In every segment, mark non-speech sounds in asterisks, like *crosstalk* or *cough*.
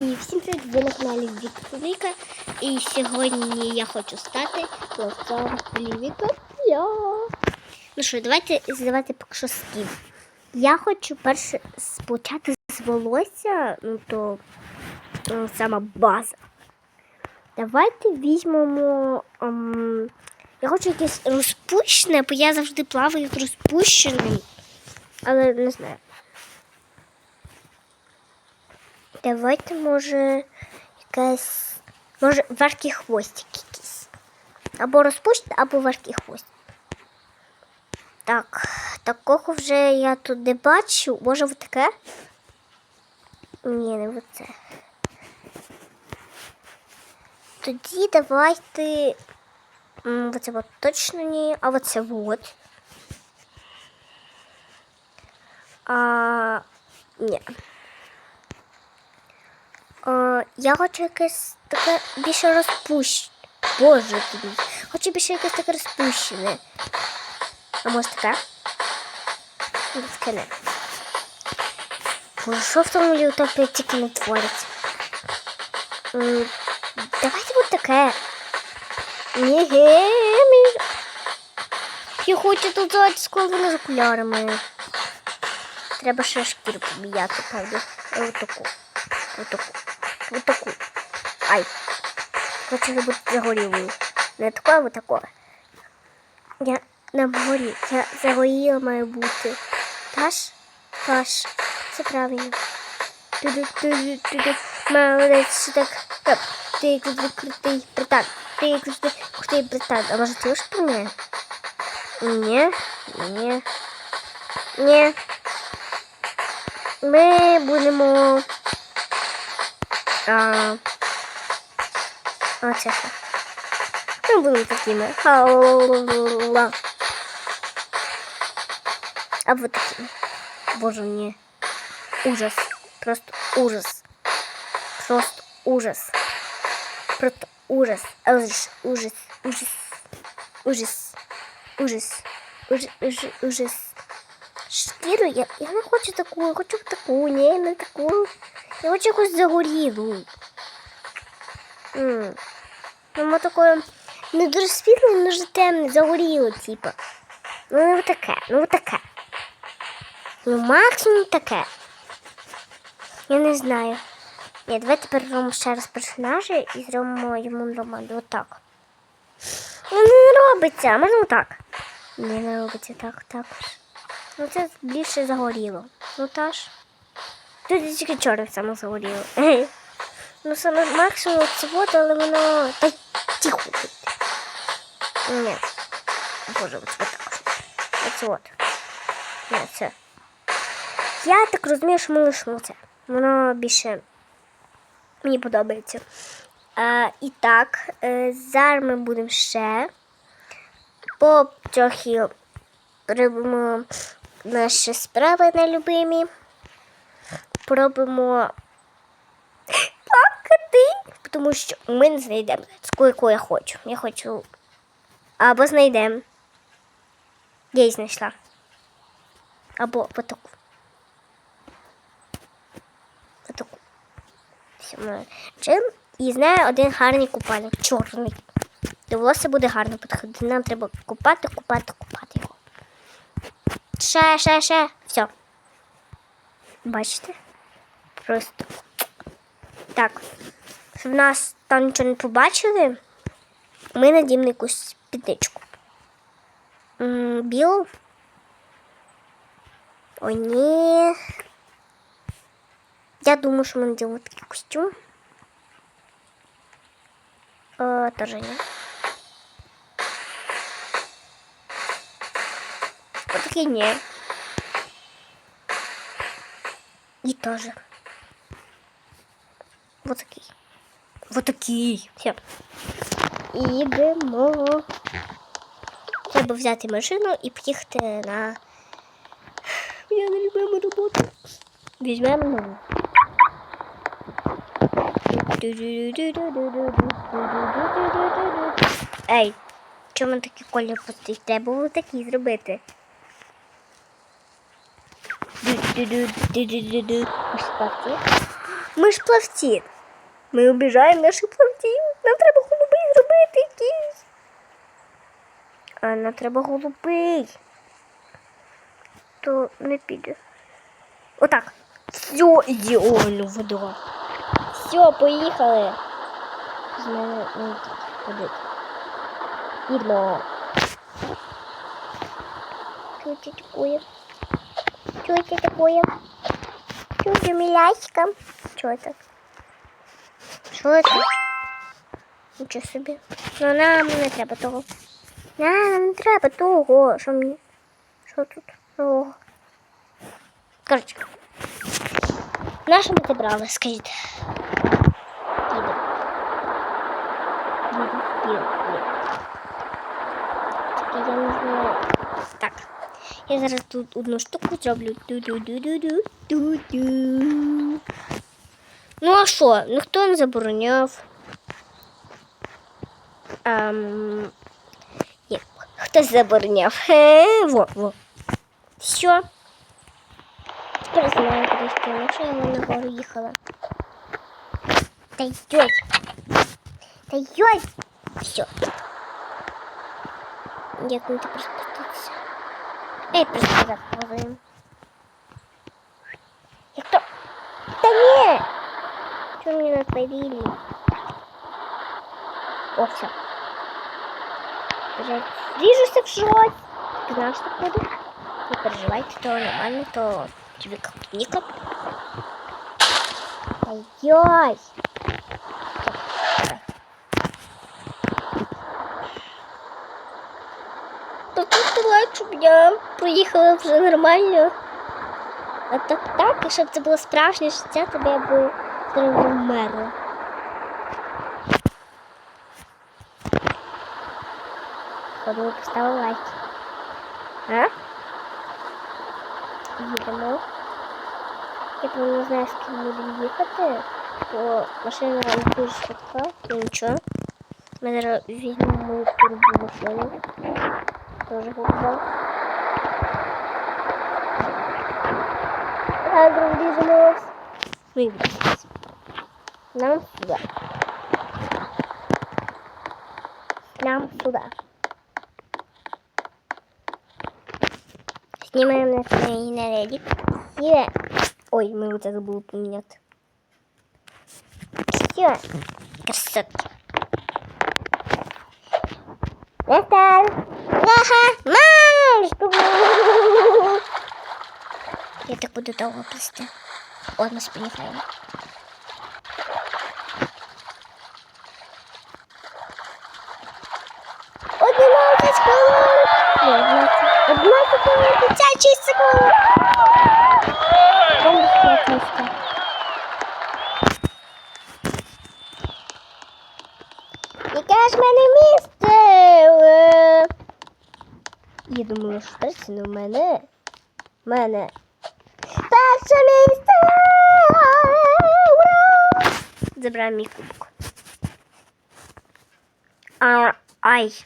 І всім привіт, ви на каналі Віка. І сьогодні я хочу стати плавцом Лівіка. Ну що, давайте здавати поки що скін. Я хочу перше почати з волосся, ну то ну, сама база. Давайте візьмемо. ем, я хочу якесь розпущене, бо я завжди плаваю з розпущеним. Але не знаю. Давайте, може, якась. Може, верхній хвостик якийсь. Або розпущений, або верхній хвостик. Так, такого вже я тут не бачу. Може в таке? Ні, не в це. Тоді давайте. Оце от точно ні, а оце от. А, ні. Е, я хочу якесь таке більше розпущене. Боже тобі. Хочу більше якесь таке розпущене. А може таке? Таке не. Боже, що в тому лютопі тільки не твориться? Давайте от таке. Ні, мій. Я хочу тут звати колами з окулярами. Треба ще шкіру поміняти, правда. Ось таку. Ось таку. Ось таку. Ай. Хочу бути загорілою. Не таке, а таке. Я на горі. Я загоріла маю бути. Таш? Таш. Це правильно. Туду-туду-туду. Молодець, так. Оп. Ти як завжди крутий братан. Ти як завжди крутий братан. А може ти ж поміняє? Ні. Ні. Ні. Ми будемо. А, це? Ми будемо такими. Ха-ла-ла-ла-ла. А вот такими. Боже, ні. Ужас. Просто ужас. Просто ужас. Просто ужас. Ужас. Ужас. Ужас. Ужас. Ужас. Ужас. Ужас. Ужас. Шкіру я, я не хочу таку, я хочу таку, ні, не таку. Я хочу якусь загорілу. Ну, ми такое не дуже світле, не дуже темне, загоріло, типа. Ну, не таке, ну таке. Ну, максимум таке. Я не знаю. Ні, давайте переробимо ще раз персонажа і зробимо йому нормально. Отак. Ну, не робиться, а можна отак. Ні, не робиться так, також. Ну це більше загоріло. Ну та ж. Тут тільки чорне саме загоріло. *laughs* Ну саме максимум це вот, але воно та тихо. Ні. Боже, оце так. Оце от. Ні, це. Я так розумію, що ми лишимо це. Воно більше мені подобається. А, і так, е, зараз ми будемо ще по трохи робимо наші справи нелюбимі. Пробуємо плакати, тому що ми не знайдемо яку я хочу. Я хочу або знайдемо. Я її знайшла. Або отаку. Отаку. Все, ми чим. І з нею один гарний купальник, чорний. До волосся буде гарно підходити. Нам треба купати, купати, купати його. Ще, ще, ще. Все. Бачите? Просто. Так. Щоб нас там нічого не побачили, ми надім на якусь спідничку. Білу. О, ні. Я думаю, що ми наділимо такий костюм. О, тоже ні. Вот такие не. И тоже. Вот такие. Вот такие. Все. Ідемо. Треба взяти машину і поїхати на. Я не любимо роботу. Візьмемо нову. Ей, чому такий колір пустий? Треба було такий зробити. Ось так є. Ми ж плавці. Ми обіжаємо наших плавців. Нам треба голубий зробити якийсь. А нам треба голубий. То не піде. Отак. Все, ідеально вода. Все, поїхали. З мене не ходить. Это такое? Что это такое? Что это, миляська? Что это? Что это? Нічого собі. Ну нам не треба того. Нам не треба того. Що мені? Що тут? О. Коротше. На що ми це брали, скажіть? Їдемо. Їдемо, їдемо, їдемо. Тільки я не знаю. Я зараз тут одну штуку зроблю. Ду-ду-ду-ду-ду-ду-ду. Ну а що? Ніхто не забороняв. Ем... Ні, хтось забороняв. Во, во. Все. Тепер знаю, куди йти. Якщо я на гору їхала. Та йдь. Та йдь. Все. Як мені тепер? Ей, просто назад плаваємо. Як то? Та ні! Чого мені натворили? О, все. Вже ріжуся в щось. Ти знаєш, що буде? Не переживайте, то нормально, то тебе как никак. Ай-яй! Тут щоб я поїхала вже нормально. А так так, і щоб це було справжнє життя, то я б вмерла. Ходила, поставила лайк. А? Їдемо. Я правда не знаю, з ким будемо їхати, бо машина дуже швидка, ну нічого. Ми зараз візьмемо турбу машину. Тоже голуба. Разом движемся. Выигрались. Нам сюда. Нам сюда. Снимаем настроение на релик. Все. Ой, мы вот это было поменять. Все. Красотки. Наталь. Ага, мам! Я так буду довго плести. От ми спині файно. Одинадцять хвилин! Ні, одинадцять. Одинадцять хвилин, дитячий секунд! Бомбочка книжка. Яке ж в мене місце? Я думала, що перше не в мене. В мене. Перше місце! Ура! Забираємо мій кубок. А, ай.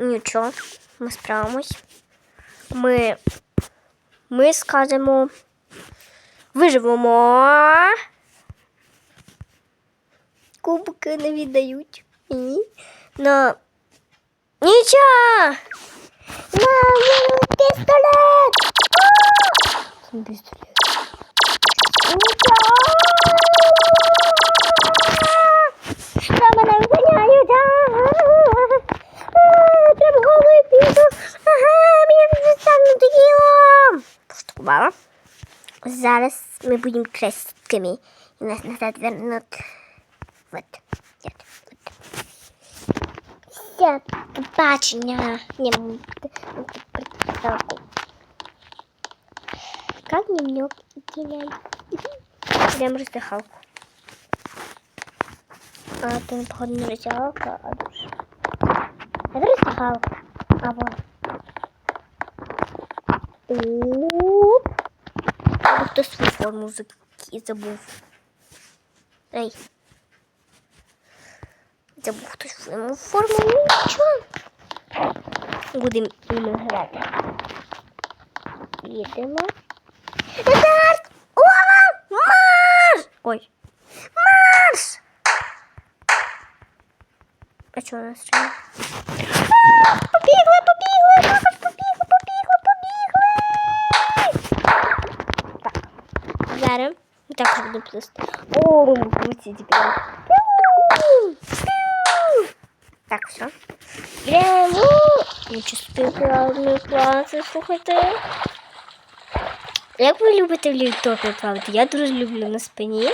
Нічого, ми справимось. Ми, ми скажемо, виживемо. Кубки не віддають мені. Но нічого! На мій пістолет! А! Пістолет. Нічого! Та мене вганяють! А, Прям голою піду! Ага, мені вже так надоїло! Поштукувала. Зараз ми будемо красивими. І нас назад вернуть. Вот. Нет. Вот. Все, побачення. Не, как немного теряем. Прям раздыхалку. А это, походу, не раздыхалка, а душа. Это раздыхалка. А вот. Оп. Кто свой музыки забыл? Эй. Ей. Забув хтось свою форму. Нічого. Будемо ними грати. Їдемо. Назар! О! Марш! Ой. Марш! А чого нас стріляє? А, Побігли, побігли, Марш, побігли, побігли, побігли. Так. Зараз. Так буду плисти. О, летіть прям. Так, все. Прямо. Нічого співправний класи, слухайте. Як ви любите в літопі плавати? Я дуже люблю на спині.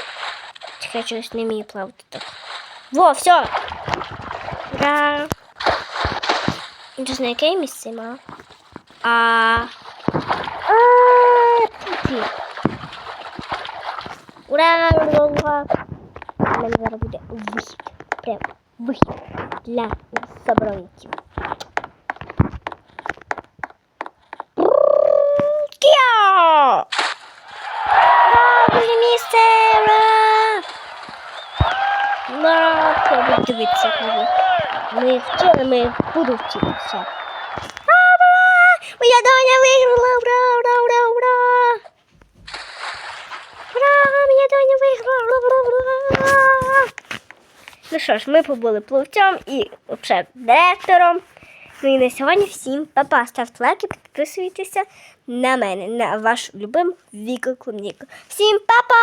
Я чогось не вмію плавати так. Во, все. Ура! Інтересно, яке я місце мала? А. А, тут. Ура! Ура! ура. У мене зараз буде вихід. Прям вихід для! Ура! Ура! Ура! Хто буде дивитися, ми, вчили, ми буду вчитися. Ура! Моя доня виграла! Ура! Ура! Ура! Ура! Ура! Моя доня виграла! Ура! Ура! Ну що ж, ми побули пловцем і взагалі директором. Ну і на сьогодні всім па-па. Ставте лайки, підписуйтеся на мене, на ваш любим віко-клубніку. Всім па-па!